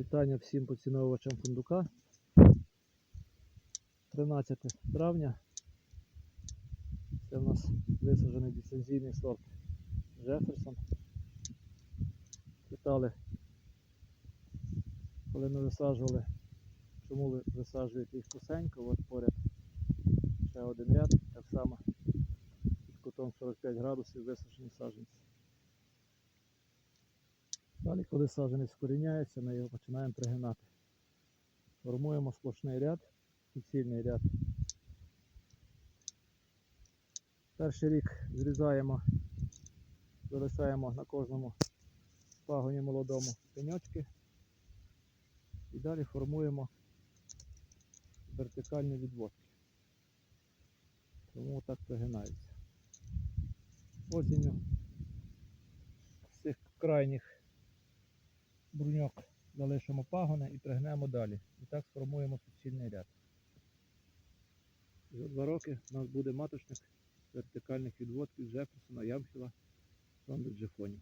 Вітання всім поціновувачам фундука. 13 травня. Це в нас висаджений ліцензійний сорт Джеферсон. Питали, коли ми висаджували, чому ви висаджуєте їх косенько, от поряд ще один ряд, так само під кутом 45 градусів висаджені саджанці. Далі, коли саджанець вкоріняється, ми його починаємо пригинати. Формуємо сплошний ряд, суцільний ряд. Перший рік зрізаємо, залишаємо на кожному пагоні молодому пеньочки і далі формуємо вертикальні відводки. Тому так пригинаються. Осінню з цих крайніх бруньок залишимо пагони і пригнемо далі. І так сформуємо суцільний ряд. За два роки у нас буде маточник вертикальних відводків Джеферсона, Ямхіла, Сонда Джефоні.